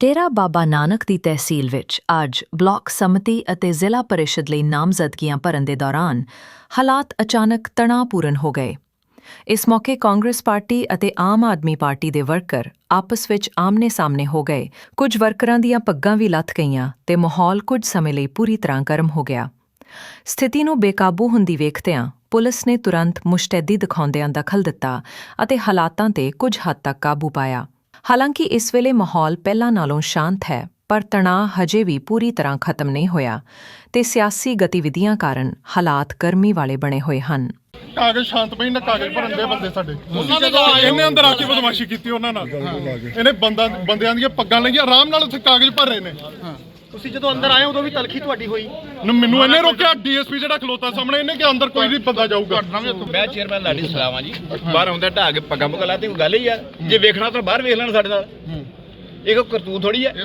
ਡੇਰਾ ਬਾਬਾ ਨਾਨਕ ਦੀ ਤਹਿਸੀਲ ਵਿੱਚ ਅੱਜ ਬਲਾਕ ਸਮਿਤੀ ਅਤੇ ਜ਼ਿਲ੍ਹਾ ਪਰਿਸ਼ਦ ਲਈ ਨਾਮਜ਼ਦਗੀਆਂ ਭਰਨ ਦੇ ਦੌਰਾਨ ਹਾਲਾਤ ਅਚਾਨਕ ਤਣਾਅਪੂਰਨ ਹੋ ਗਏ। ਇਸ ਮੌਕੇ ਕਾਂਗਰਸ ਪਾਰਟੀ ਅਤੇ ਆਮ ਆਦਮੀ ਪਾਰਟੀ ਦੇ ਵਰਕਰ ਆਪਸ ਵਿੱਚ ਆਮਨੇ-ਸਾਹਮਣੇ ਹੋ ਗਏ। ਕੁਝ ਵਰਕਰਾਂ ਦੀਆਂ ਪੱਗਾਂ ਵੀ ਲੱਥ ਗਈਆਂ ਤੇ ਮਾਹੌਲ ਕੁਝ ਸਮੇਂ ਲਈ ਪੂਰੀ ਤਰ੍ਹਾਂ ਗਰਮ ਹੋ ਗਿਆ। ਸਥਿਤੀ ਨੂੰ ਬੇਕਾਬੂ ਹੁੰਦੀ ਵੇਖਦਿਆਂ ਪੁਲਿਸ ਨੇ ਤੁਰੰਤ ਮੁਸ਼ਤੈਦੀ ਦਿਖਾਉਂਦਿਆਂ ਦਖਲ ਦਿੱਤਾ ਅਤੇ ਹਾਲਾਤਾਂ ਤੇ ਕੁਝ ਹੱਦ ਤੱਕ ਕਾਬੂ ਪਾਇਆ। ਹਾਲਾਂਕਿ ਇਸ ਵੇਲੇ ਮਾਹੌਲ ਪਹਿਲਾਂ ਨਾਲੋਂ ਸ਼ਾਂਤ ਹੈ ਪਰ ਤਣਾਅ ਹਜੇ ਵੀ ਪੂਰੀ ਤਰ੍ਹਾਂ ਖਤਮ ਨਹੀਂ ਹੋਇਆ ਤੇ ਸਿਆਸੀ ਗਤੀਵਿਧੀਆਂ ਕਾਰਨ ਹਾਲਾਤ ਗਰਮੀ ਵਾਲੇ ਬਣੇ ਹੋਏ ਹਨ। ਕਾਗਜ਼ ਸ਼ਾਂਤਮਈ ਨਾਲ ਕਾਗਜ਼ ਭਰਨ ਦੇ ਬੰਦੇ ਸਾਡੇ। ਉਹਨਾਂ ਇਹਨੇ ਅੰਦਰ ਆ ਕੇ ਬਦਮਾਸ਼ੀ ਕੀਤੀ ਉਹਨਾਂ ਨਾਲ। ਇਹਨੇ ਬੰਦਾ ਬੰਦਿਆਂ ਦੀਆਂ ਪੱਗਾਂ ਲਈਆਂ ਆਰਾਮ ਨਾਲ ਉੱਥੇ ਕਾਗਜ਼ ਭਰ ਰਹੇ ਨੇ। ਤੁਸੀਂ ਜਦੋਂ ਅੰਦਰ ਆਏ ਉਦੋਂ ਵੀ ਤਲਖੀ ਤੁਹਾਡੀ ਹੋਈ। ਨ- ਮੈਨੂੰ ਇਹਨੇ ਰੋਕਿਆ ਡੀਐਸਪੀ ਜਿਹੜਾ ਖਲੋਤਾ ਸਾਹਮਣੇ ਇਹਨੇ ਕਿ ਅੰਦਰ ਕੋਈ ਵੀ ਬੰਦਾ ਜਾਊਗਾ ਮੈਂ ਚੇਅਰਮੈਨ ਲਾਡੀ ਸਲਾਮਾ ਜੀ ਬਾਹਰ ਆਉਂਦਾ ਢਾ ਕੇ ਪੱਗਾਂ ਪੁੱਗਾਂ ਲਾ ਤੇ ਕੋਈ ਗੱਲ ਹੀ ਆ। ਜੇ ਵੇਖਣਾ ਤਾਂ ਬਾਹਰ ਵੇਖ ਲੈਣ ਸਾਡੇ ਨਾਲ। ਇਹ ਕੋਈ ਕਰਤੂਤ ਥੋੜੀ ਆ।